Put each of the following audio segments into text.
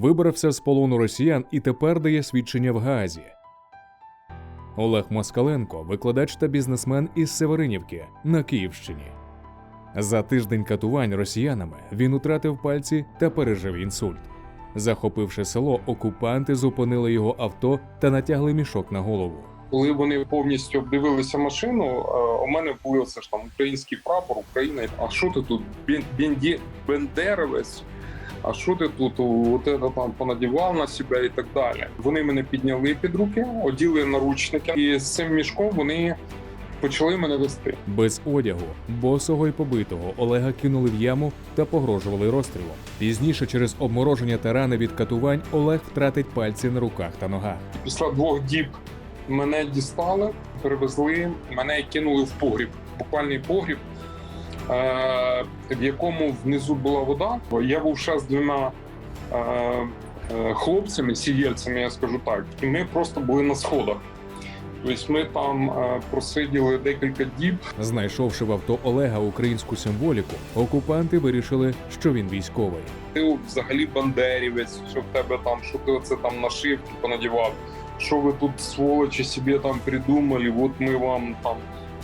вибрався з полону росіян і тепер дає свідчення в Гаазі. Олег Москаленко, викладач та бізнесмен із Северинівки на Київщині. За тиждень катувань росіянами він утратив пальці та пережив інсульт. Захопивши село, окупанти зупинили його авто та натягли мішок на голову. Коли вони повністю обдивилися машину, е, у мене були все ж там український прапор, Україна. А що ти тут? Бен- Бенді... Бендеровець? А що ти тут от це там понадівав на себе і так далі? Вони мене підняли під руки, оділи наручники, і з цим мішком вони почали мене вести. Без одягу, босого й побитого Олега кинули в яму та погрожували розстрілом. Пізніше, через обмороження та рани від катувань, Олег втратить пальці на руках та ногах. Після двох діб мене дістали, перевезли, мене кинули в погріб, буквальний погріб, в якому внизу була вода. Я був ще з двома е- е, хлопцями, сидільцями, я скажу так, і ми просто були на сходах. Тобто ми там е, просиділи декілька діб. Знайшовши в авто Олега українську символіку, окупанти вирішили, що він військовий. Ти взагалі бандерівець, що в тебе там, що ти оце там нашивки понадівав, що ви тут сволочі собі там придумали, от ми вам там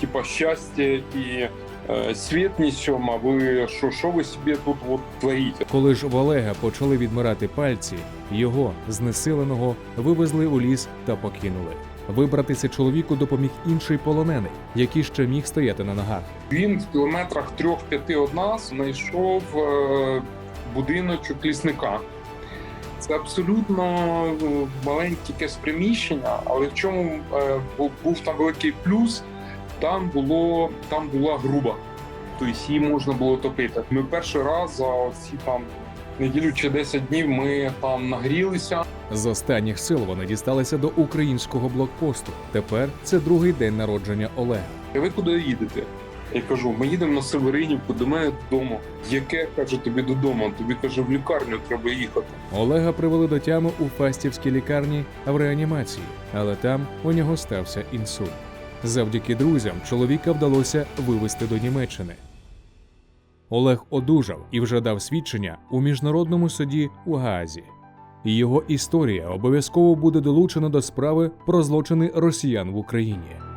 типа щастя і е, світ несем, а ви що, що ви собі тут от творите? Коли ж в Олега почали відмирати пальці, його знесиленого вивезли у ліс та покинули. Вибратися чоловіку допоміг інший полонений, який ще міг стояти на ногах. Він в кілометрах трьох-п'яти від нас знайшов е, будиночок лісника. Це абсолютно е, маленьке якесь приміщення, але в чому е, бу- був там великий плюс, там було там була груба, тобто її можна було топити. Ми перший раз за ці там неділю чи 10 днів ми там нагрілися. З останніх сил вони дісталися до українського блокпосту. Тепер це другий день народження Олега. Ви куди їдете? Я кажу, ми їдемо на Северинівку, до мене додому. Яке каже тобі додому? Тобі каже, в лікарню треба їхати. Олега привели до тями у Фастівській лікарні в реанімації, але там у нього стався інсульт. Завдяки друзям чоловіка вдалося вивезти до Німеччини. Олег одужав і вже дав свідчення у міжнародному суді у Гаазі. Його історія обов'язково буде долучена до справи про злочини росіян в Україні.